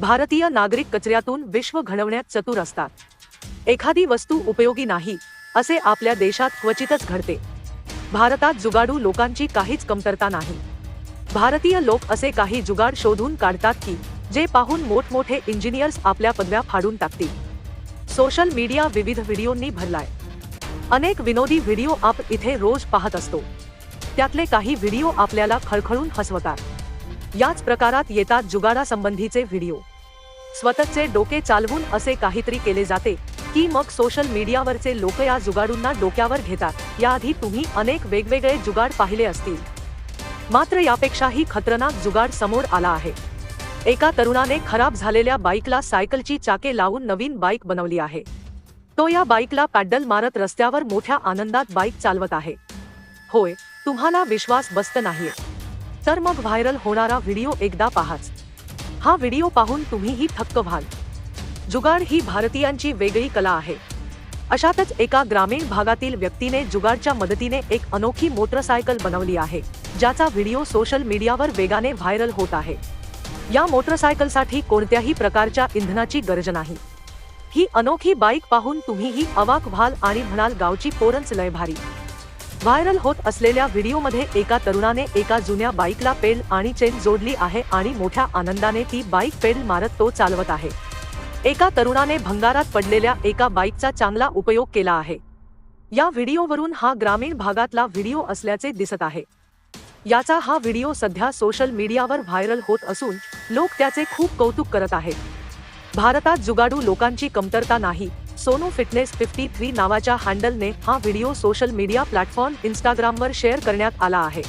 भारतीय नागरिक कचऱ्यातून विश्व घडवण्यात चतुर असतात. एखादी वस्तू उपयोगी नाही असे आपल्या देशात क्वचितच घडते. भारतात जुगाडू लोकांची काहीच कमतरता नाही. भारतीय लोक असे काही जुगाड शोधून काढतात की जे पाहून मोठमोठे इंजिनियर्स आपल्या पदव्या फाडून टाकतील. सोशल मीडिया विविध व्हिडिओंनी भरलाय. अनेक विनोदी व्हिडिओ आप इथे रोज पाहत असतो. त्यातले काही व्हिडिओ आपल्याला खळखळून हसवतात. याच प्रकारात येतात जुगाडासंबंधीचे व्हिडिओ. स्वतःचे डोके चालवून असे काहीतरी केले जाते की मग सोशल मीडियावरचे लोक या जुगाडूंना डोक्यावर घेतात. याआधी तुम्ही अनेक वेगवेगळे जुगाड पाहिले असतील. मात्र यापेक्षाही खतरनाक जुगाड समोर आला आहे. एका तरुणाने खराब झालेल्या बाईकला सायकलची चाके लावून नवीन बाईक बनवली आहे. तो या बाईकला पॅडल मारत रस्त्यावर मोठ्या आनंदात बाईक चालवत आहे. होय तुम्हाला विश्वास बसत नाहीये. तर मग व्हायरल होणारा व्हिडिओ एकदा पाहाच. हा व्हिडिओ पाहून तुम्हीही थक्क व्हाल. जुगाड ही भारतीयांची वेगळी कला आहे. अशातच एका ग्रामीण भागातील व्यक्तीने जुगाडच्या मदतीने एक अनोखी मोटरसायकल बनवली आहे ज्याचा व्हिडिओ सोशल मीडियावर वेगाने व्हायरल होत आहे. या मोटरसायकलसाठी कोणत्याही प्रकारच्या इंधनाची गरज नाही. ही अनोखी बाईक पाहून तुम्हीही अवाक व्हाल आणि म्हणाल गावची पोरंच लय भारी. व्हायरल होत असलेल्या व्हिडिओमध्ये एका तरुणाने एका जुन्या बाईकला पेल आणि चेन जोडली आहे आणि मोठ्या आनंदाने ती बाईक पेल मारत तो चालवत आहे. एका तरुणाने भंगारात पडलेल्या एका बाईकचा चांगला उपयोग केला आहे. या व्हिडिओवरून हा ग्रामीण भागातला व्हिडिओ असल्याचे दिसत आहे. याचा हा व्हिडिओ सध्या सोशल मीडियावर व्हायरल होत असून लोक त्याचे खूप कौतुक करत आहेत. भारतात जुगाडू लोकांची कमतरता नाही. सोनू फिटनेस फिफ्टी थ्री नावाच्या हँडलने हा व्हिडिओ सोशल मीडिया प्लॅटफॉर्म इंस्टाग्रामवर शेअर करण्यात आला आहे.